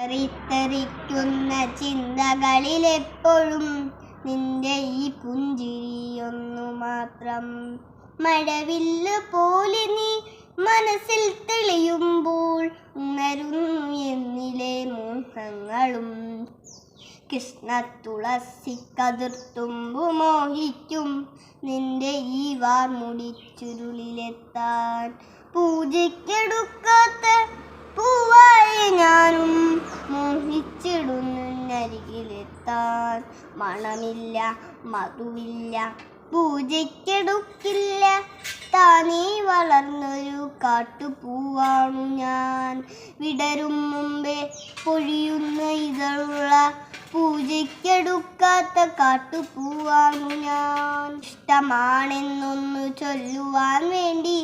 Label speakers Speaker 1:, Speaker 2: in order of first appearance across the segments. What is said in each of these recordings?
Speaker 1: തെറിക്കുന്ന ചിന്തകളിലെപ്പോഴും നിന്റെ ഈ പുഞ്ചിരിയൊന്നു മാത്രം. മഴവില്ല് പോലെ നീ മനസ്സിൽ തെളിയുമ്പോൾ ഉണരുന്നു എന്നിലെ മോഹങ്ങളും. കൃഷ്ണ തുളസി കതിർത്തുമ്പു മോഹിക്കും നിന്റെ ഈ വാർമുടി ചുരുളിലെത്താൻ. മോഹിച്ചിടുന്നരികിലെത്താൻ മണമില്ല മധുവില്ല പൂജയ്ക്കെടുക്കില്ല. താനേ വളർന്നൊരു കാട്ടുപൂവാണു ഞാൻ. വിടരും മുമ്പേ പൊഴിയുന്ന ഇതളുള്ള പൂജയ്ക്കെടുക്കാത്ത കാട്ടുപൂവാണു ഞാൻ. ഇഷ്ടമാണെന്നൊന്നു ചൊല്ലുവാൻ വേണ്ടി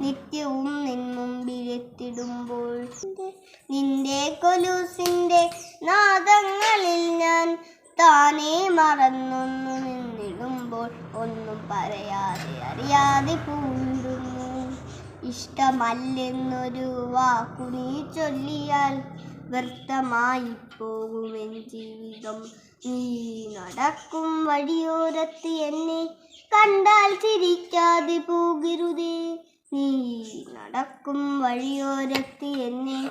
Speaker 1: നിത്യവും നിൻ മുമ്പിലെത്തിടുമ്പോൾ നിന്റെ കൊലൂസിന്റെ നാദങ്ങളിൽ ഞാൻ താനേ മറന്നൊന്നു നിന്നിടുമ്പോൾ ഒന്നും പറയാതെ അറിയാതെ പൂണ്ടുന്നു. ഇഷ്ടമല്ലെന്നൊരു വാക്കു നീ ചൊല്ലിയാൽ വ്യർത്ഥമായി പോകുമെൻ ജീവിതം. നീ നടക്കും വഴിയോരത്ത് എന്നെ കണ്ടാൽ ചിരിക്കാതെ പോകരുതേ. നീ നടക്കും വഴിയോരത്ത് എന്നെ